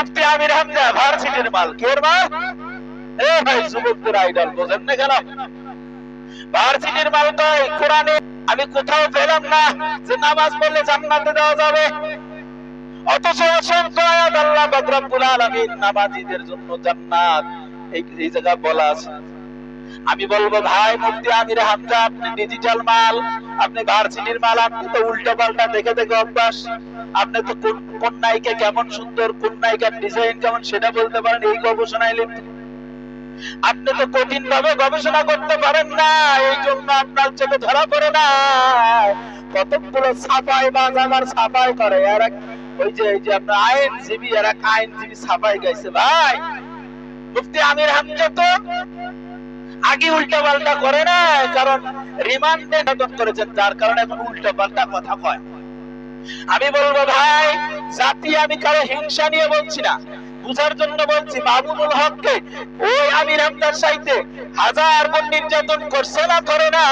মুফতি আমির হামজা, ভার্সিটির মাল কের মাল এ ভাই, যুবকদের আইডল বোঝেন না কেন? ভার্সিটির মাল কয় কোরআনে আমি কোথাও পেলাম না যে নামাজ পড়লে জান্নাতে দেওয়া যাবে। অথচ অসংখ্য আয়াত আল্লাহ পাক রব্বুল আলামিন নামাজীদের জন্য জান্নাত। এই জায়গা বলা আছে। আমি বলব, ভাই, মুফতি আমির হামজা, আপনি ডিজিটাল মাল, আপনি ভার্সিটির মাল, আপনি তো উল্টো পাল্টা দেখে দেখে অভ্যাস। আপনি তো কোন কোন নায়িকা কেমন সুন্দর, কোন নায়িকার ডিজাইন কেমন সেটা বলতে পারেন, এই গবেষণায় লিপ্ত আপনি তো কঠিন ভাবে গবেষণা করতে পারেন না, এই জন্য আপনার চোখে ধরা পড়ে না। কতগুলো ছাপাই বাজাবার ছাপাই করে আর ওই যে, এই যে আপনার আইনজীবী আর এক আইনজীবী ছাপাই গাইছে, ভাই, মুফতি আমির হামজা তো আগে উল্টা পাল্টা করে না, কারণ রিমান্ডে নতুন করেছেন, যার কারণে এখন উল্টা পাল্টা কথা কয়। আমি বলব ভাই, জাতি আমি কারও হিংসা নিয়ে বলছি না, বুঝার জন্য বলছি বাবুল হককে, ওই আমির হামদার সাইতে হাজার গুণ নির্যাতন করছে না, করে না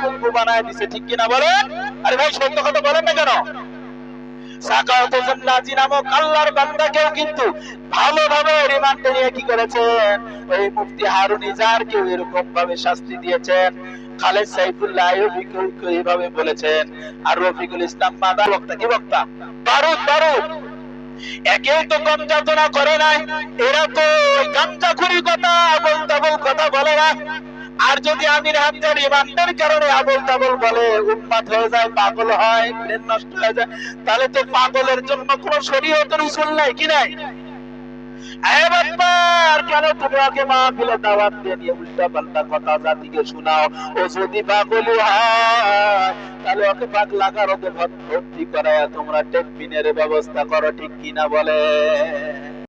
কুম্ভু বানায় দিছে, ঠিক কিনা বলেন? আরে ভাই, সত্য কথা বলেন না কেন? শাস্তি দিয়েছেন? খালেদ সাইফুল্লাহ এইভাবে বলেছেন। আর রফিকুল ইসলাম মাদা বক্তা, কি বক্তা? বারুদ বারুদ একেও তো কম যাতনা করে নাই। এরা তো ওই কথা, আবল তাবল কথা বলে না আর যদি আমির হামজা রিমান্ডের কারণে আবল তাবল বলে উন্মাদ হয়ে যায়, পাগল হয় ব্রেন নষ্ট হয়ে যায়, তাহলে তো পাগলের জন্য কোনো শরীয়তের উসুল নাই, কি নাই? ওকে নিয়ে উল্টা কথা শোনাও? ও যদি পাগলি তাহলে ওকে পাগলা কারকে ভর্তি তোমরা ব্যবস্থা করো, ঠিক কিনা বলে?